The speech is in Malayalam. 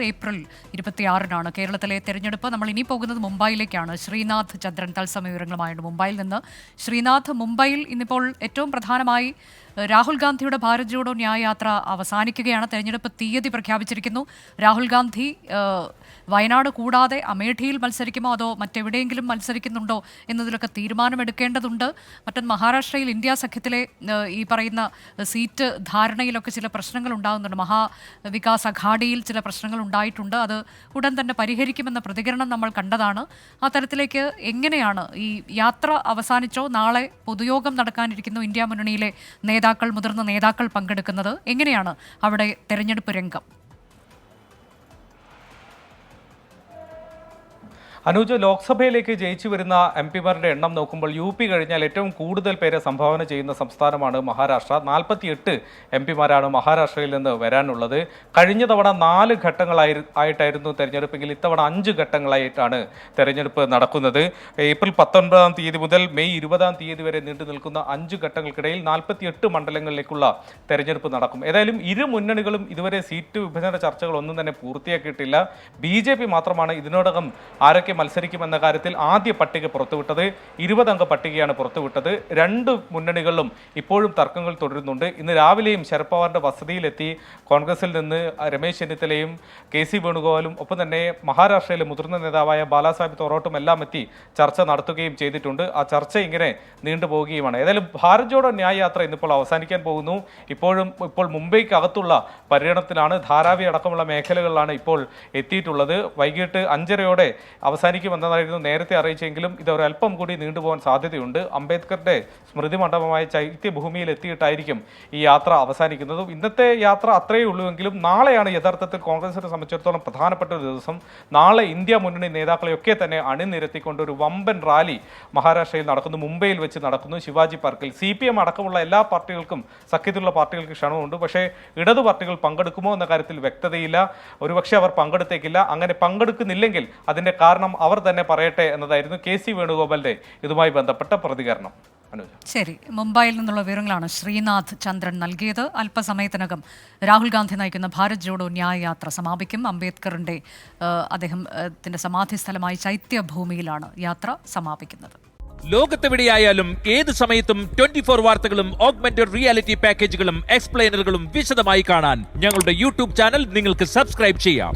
ഏപ്രിൽ ഇരുപത്തിയാറിനാണ് കേരളത്തിലെ തെരഞ്ഞെടുപ്പ്. നമ്മൾ ഇനി പോകുന്നത് മുംബൈയിലേക്കാണ്. ശ്രീനാഥ് ചന്ദ്രൻ തത്സമയ വിവരങ്ങളുമായുണ്ട്. മുംബൈയിൽ നിന്ന് ശ്രീനാഥ് മുംബൈയിൽ ഇന്നിപ്പോൾ ഏറ്റവും പ്രധാനമായി രാഹുൽ ഗാന്ധിയുടെ ഭാരത് ജോഡോ ന്യായയാത്ര അവസാനിക്കുകയാണ്. തെരഞ്ഞെടുപ്പ് തീയതി പ്രഖ്യാപിച്ചിരിക്കുന്നു. രാഹുൽ ഗാന്ധി വയനാട് കൂടാതെ അമേഠിയിൽ മത്സരിക്കുമോ അതോ മറ്റെവിടെയെങ്കിലും മത്സരിക്കുന്നുണ്ടോ എന്നതിലൊക്കെ തീരുമാനമെടുക്കേണ്ടതുണ്ട്. മറ്റൊന്ന് മഹാരാഷ്ട്രയിൽ ഇന്ത്യ സഖ്യത്തിലെ ഈ പറയുന്ന സീറ്റ് ധാരണയിലൊക്കെ ചില പ്രശ്നങ്ങൾ ഉണ്ടാകുന്നുണ്ട്. മഹാവികാസ് അഘാഡിയിൽ ചില പ്രശ്നങ്ങൾ ഉണ്ടായിട്ടുണ്ട്. അത് ഉടൻ തന്നെ പരിഹരിക്കുമെന്ന പ്രതികരണം നമ്മൾ കണ്ടതാണ്. ആ തരത്തിലേക്ക് എങ്ങനെയാണ് ഈ യാത്ര അവസാനിച്ചോ? നാളെ പൊതുയോഗം നടക്കാനിരിക്കുന്നു ഇന്ത്യ മുന്നണിയിലെ നേതാക്കൾ മുതിർന്ന നേതാക്കൾ പങ്കെടുക്കുന്നത് എങ്ങനെയാണ് അവിടെ തെരഞ്ഞെടുപ്പ് രംഗം? അനൂജ് ലോക്സഭയിലേക്ക് ജയിച്ചു വരുന്ന എം പിമാരുടെ എണ്ണം നോക്കുമ്പോൾ യു പി കഴിഞ്ഞാൽ ഏറ്റവും കൂടുതൽ പേരെ സംഭാവന ചെയ്യുന്ന സംസ്ഥാനമാണ് മഹാരാഷ്ട്ര. നാൽപ്പത്തിയെട്ട് എം പിമാരാണ് മഹാരാഷ്ട്രയിൽ നിന്ന് വരാനുള്ളത്. കഴിഞ്ഞ തവണ നാല് ഘട്ടങ്ങളായി ആയിട്ടായിരുന്നു തെരഞ്ഞെടുപ്പെങ്കിൽ ഇത്തവണ അഞ്ച് ഘട്ടങ്ങളായിട്ടാണ് തെരഞ്ഞെടുപ്പ് നടക്കുന്നത്. ഏപ്രിൽ പത്തൊൻപതാം തീയതി മുതൽ മെയ് ഇരുപതാം തീയതി വരെ നീണ്ടു നിൽക്കുന്ന അഞ്ച് ഘട്ടങ്ങൾക്കിടയിൽ നാൽപ്പത്തിയെട്ട് മണ്ഡലങ്ങളിലേക്കുള്ള തെരഞ്ഞെടുപ്പ് നടക്കും. ഏതായാലും ഇരു മുന്നണികളും ഇതുവരെ സീറ്റ് വിഭജന ചർച്ചകളൊന്നും തന്നെ പൂർത്തിയാക്കിയിട്ടില്ല. ബി മാത്രമാണ് ഇതിനോടകം ആരൊക്കെ മത്സരിക്കുമെന്ന കാര്യത്തിൽ ആദ്യ പട്ടിക പുറത്തുവിട്ടത് ഇരുപതംഗ പട്ടികയാണ് പുറത്തുവിട്ടത്. രണ്ട് മുന്നണികളിലും ഇപ്പോഴും തർക്കങ്ങൾ തുടരുന്നുണ്ട്. ഇന്ന് രാവിലെയും ശരത് പവാറിന്റെ വസതിയിലെത്തി കോൺഗ്രസിൽ നിന്ന് രമേശ് ചെന്നിത്തലയും കെ സി വേണുഗോപാലും ഒപ്പം തന്നെ മഹാരാഷ്ട്രയിലെ മുതിർന്ന നേതാവായ ബാലാസാഹിബ് തോറോട്ടും എല്ലാം എത്തി ചർച്ച നടത്തുകയും ചെയ്തിട്ടുണ്ട്. ആ ചർച്ച ഇങ്ങനെ നീണ്ടുപോവുകയുമാണ് ഏതായാലും ഭാരത് ജോഡോ ന്യായ യാത്ര ഇന്നിപ്പോൾ അവസാനിക്കാൻ പോകുന്നു. ഇപ്പോഴും ഇപ്പോൾ മുംബൈക്ക് അകത്തുള്ള പര്യടനത്തിലാണ് ധാരാവി അടക്കമുള്ള മേഖലകളിലാണ് ഇപ്പോൾ എത്തിയിട്ടുള്ളത്. വൈകിട്ട് അഞ്ചരയോടെ അവസാനിക്കുമെന്നതായിരുന്നു നേരത്തെ അറിയിച്ചെങ്കിലും ഇത് ഒരല്പം കൂടി നീണ്ടുപോകാൻ സാധ്യതയുണ്ട്. അംബേദ്കറുടെ സ്മൃതി മണ്ഡപമായ ചൈത്യഭൂമിയിൽ എത്തിയിട്ടായിരിക്കും ഈ യാത്ര അവസാനിക്കുന്നതും. ഇന്നത്തെ യാത്ര അത്രയേ ഉള്ളൂവെങ്കിലും നാളെയാണ് യഥാർത്ഥത്തിൽ കോൺഗ്രസിനെ സംബന്ധിച്ചിടത്തോളം പ്രധാനപ്പെട്ട ഒരു ദിവസം. നാളെ ഇന്ത്യ മുന്നണി നേതാക്കളെയൊക്കെ തന്നെ അണിനിരത്തിക്കൊണ്ട് ഒരു വമ്പൻ റാലി മഹാരാഷ്ട്രയിൽ നടക്കുന്നു. മുംബൈയിൽ വെച്ച് നടക്കുന്നു. ശിവാജി പാർക്കിൽ സി പി എം അടക്കമുള്ള എല്ലാ പാർട്ടികൾക്കും സഖ്യത്തിലുള്ള പാർട്ടികൾക്ക് ക്ഷണമുണ്ട്. പക്ഷേ ഇടതു പാർട്ടികൾ പങ്കെടുക്കുമോ എന്ന കാര്യത്തിൽ വ്യക്തതയില്ല. ഒരുപക്ഷെ അവർ പങ്കെടുത്തേക്കില്ല. അങ്ങനെ പങ്കെടുക്കുന്നില്ലെങ്കിൽ അതിന്റെ കാരണം അവർ തന്നെ പറയട്ടെ എന്നതായിരുന്നു കെ സി വേണുഗോപാലിന്റെ ഇതുമായി ബന്ധപ്പെട്ട പ്രതികരണം. ശരി മുംബൈയിൽ നിന്നുള്ള വിവരങ്ങളാണ് ശ്രീനാഥ് ചന്ദ്രൻ നൽകിയത്. അല്പസമയത്തിനകം രാഹുൽ ഗാന്ധി നയിക്കുന്ന ഭാരത് ജോഡോ ന്യായയാത്ര സമാപിക്കും. അംബേദ്കറിന്റെ അദ്ദേഹത്തിന്റെ സമാധി സ്ഥലമായ ചൈത്യഭൂമിയിലാണ് യാത്ര സമാപിക്കുന്നത്. ലോകത്തെവിടെയായാലും ഏത് സമയത്തും ട്വന്റി ഫോർ വാർത്തകളും ഓഗ്മെന്റഡ് റിയാലിറ്റി പാക്കേജുകളും എക്സ്പ്ലെയിനറുകളും വിശദമായി കാണാൻ ഞങ്ങളുടെ യൂട്യൂബ് ചാനൽ നിങ്ങൾക്ക് സബ്സ്ക്രൈബ് ചെയ്യാം.